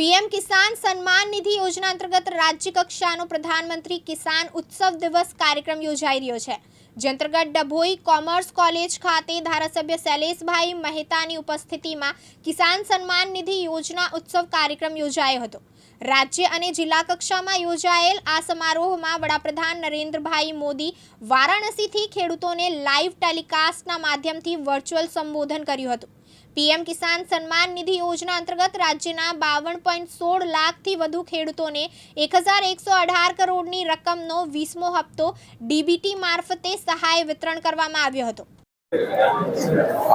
PM Kisan Samman Nidhi યોજના અંતર્ગત રાજ્ય કક્ષાનો પ્રધાનમંત્રી કિસાન ઉત્સવ દિવસ કાર્યક્રમ યોજાઈ રહ્યો છે, જે અંતર્ગત ડભોઈ કોમર્સ કોલેજ ખાતે ધારાસભ્ય શૈલેષભાઈ મહેતાની ઉપસ્થિતિમાં કિસાન સન્માન નિધિ યોજના ઉત્સવ કાર્યક્રમ યોજાયો હતો. રાજ્ય અને જિલ્લા કક્ષામાં યોજાયેલ આ સમારોહમાં વડાપ્રધાન નરેન્દ્રભાઈ મોદી વારાણસીથી ખેડૂતોને લાઈવ ટેલિકાસ્ટના માધ્યમથી વર્ચ્યુઅલ સંબોધન કર્યું હતું. પીએમ કિસાન સન્માન નિધિ યોજના અંતર્ગત રાજ્યના બાવન પોઈન્ટ સોળ લાખથી વધુ ખેડૂતોને એક હજાર એકસો અઢાર કરોડની રકમનો વીસમો હપ્તો ડીબીટી મારફતે સહાય વિતરણ કરવામાં આવ્યો હતો.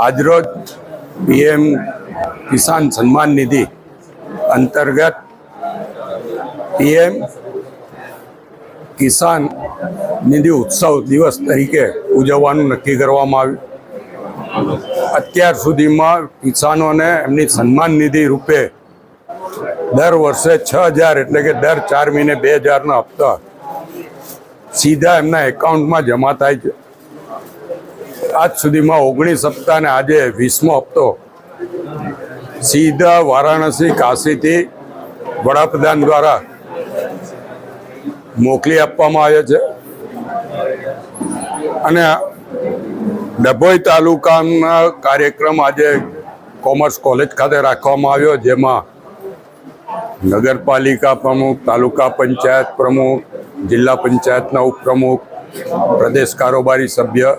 આજરોજ પીએમ કિસાન સન્માન નિધિ અંતર્ગત પીએમ કિસાન નિધિ ઉત્સવ દિવસ તરીકે ઉજવવાનું નક્કી કરવામાં આવ્યું. અત્યાર સુધીમાં કિસાનોને એમની સન્માન નિધિ રૂપે દર વર્ષે છ હજાર એટલે કે દર ચાર મહિને બે હજારના હપ્તા સીધા એમના એકાઉન્ટમાં જમા થાય છે. આજ સુધીમાં ઓગણીસ હપ્તા ને આજે વીસમો હપ્તો સીધા વારાણસી કાશીથી વડાપ્રધાન દ્વારા મોકલી આપવામાં આવે છે. અને ડભોઈ તાલુકાના કાર્યક્રમ આજે કોમર્સ કોલેજ ખાતે રાખવામાં આવ્યો, જેમાં નગરપાલિકા પ્રમુખ, તાલુકા પંચાયત પ્રમુખ, જિલ્લા પંચાયતના ઉપપ્રમુખ, પ્રદેશ કારોબારી સભ્ય,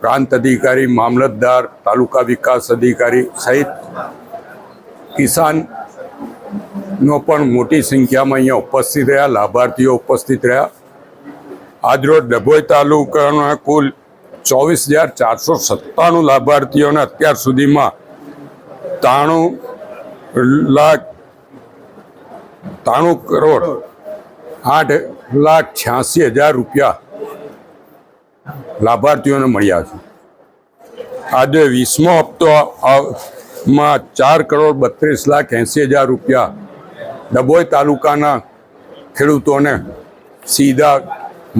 પ્રાંત અધિકારી, મામલતદાર, તાલુકા વિકાસ અધિકારી સહિત કિસાનનો પણ મોટી સંખ્યામાં અહીંયા ઉપસ્થિત રહ્યા, લાભાર્થીઓ ઉપસ્થિત રહ્યા. આજરોજ ડભોઈ તાલુકાના કુલ ચોવીસ હજાર ચારસો સત્તાણું લાભાર્થીઓને અત્યાર સુધીમાં ત્રાણું લાખ, ત્રાણું કરોડ આઠ લાખ છ્યાસી હજાર રૂપિયા લાભાર્થીઓને મળ્યા છે. આજે વીસમો હપ્તો માં ચાર કરોડ બત્રીસ લાખ એંસી હજાર રૂપિયા ડભોઈ તાલુકાના ખેડૂતોને સીધા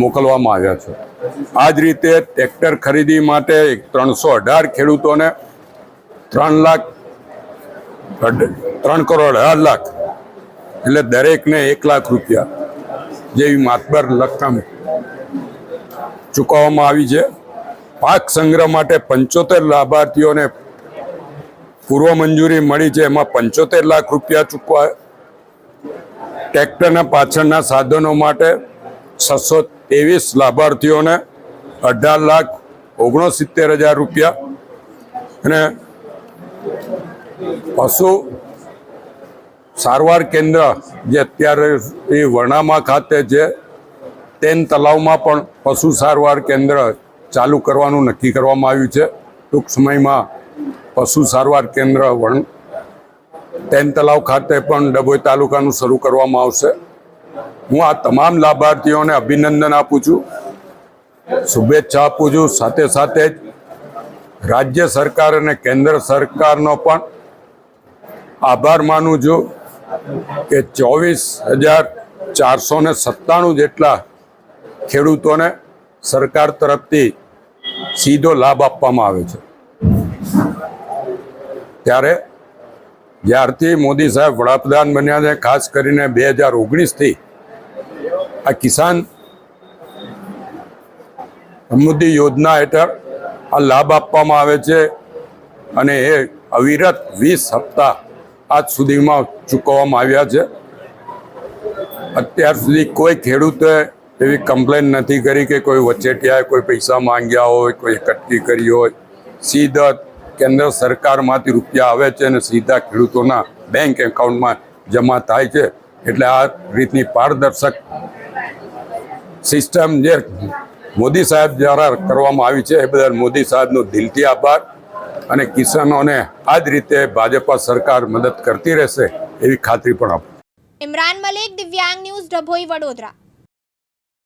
મોકલવામાં આવ્યા છે. આ જ રીતે ટ્રેક્ટર ખરીદી માટે ત્રણસો અઢાર ખેડૂતોને ત્રણ લાખ ત્રણ કરોડ અઢાર લાખ એટલે દરેકને એક લાખ રૂપિયા જેવી માતબર રકમ ચૂકવવામાં આવી છે. પાક સંગ્રહ માટે પંચોતેર લાભાર્થીઓને પૂર્વ મંજૂરી મળી છે. એમાં પંચોતેર લાખ રૂપિયા ચૂકવા ટ્રેક્ટરના પાછળના સાધનો માટે છસો ત્રેવીસ લાભાર્થીઓને અઢાર લાખ ઓગણસિત્તેર હજાર રૂપિયા. અને પશુ સારવાર કેન્દ્ર જે અત્યારે એ વણામા ખાતે છે, તેન તલાવમાં પણ પશુ સારવાર કેન્દ્ર ચાલુ કરવાનું નક્કી કરવામાં આવ્યું છે. ટૂંક સમયમાં પશુ સારવાર કેન્દ્ર વણ તેન તલાવ ખાતે પણ ડભોઈ તાલુકાનું શરૂ કરવામાં આવશે. હું આ તમામ લાભાર્થીઓને અભિનંદન આપું છું. શુભેચ્છા આપું છું. સાથે સાથે જ રાજ્ય સરકાર અને કેન્દ્ર સરકારનો પણ આભાર માનું છું કે ચોવીસ હજાર ચારસો ને સત્તાણું જેટલા ખેડૂતોને સરકાર તરફથી સીધો લાભ આપવામાં આવે છે. ત્યારે જ્યારથી મોદી સાહેબ વડાપ્રધાન બન્યા છે, ખાસ કરીને બે હજાર ઓગણીસથી આ કિસાન સમૃદ્ધિ યોજના હેઠળ આ લાભ આપવામાં આવે છે અને એ અવિરત વીસ હપ્તા આજ સુધીમાં ચૂકવવામાં આવ્યા છે. અત્યાર સુધી કોઈ ખેડૂતે એવી કમ્પ્લેન નથી કરી કે કોઈ વચેટિયાએ કોઈ પૈસા માંગ્યા હોય, કોઈ કટકી કરી હોય. સીધા કેન્દ્ર સરકારમાંથી રૂપિયા આવે છે અને સીધા ખેડૂતોના બેંક એકાઉન્ટમાં જમા થાય છે. એટલે આ રીતની પારદર્શક સિસ્ટમ જે મોદી સાહેબ દ્વારા કરવામાં આવી છે, એ બદલ મોદી સાહેબનો દિલથી આભાર અને કિસાનોને આ જ રીતે ભાજપા સરકાર મદદ કરતી રહેશે એવી ખાતરી પણ આપો ઇમરાન મલિક, દિવ્યાંગ ન્યૂઝ, ડભોઈ, વડોદરા.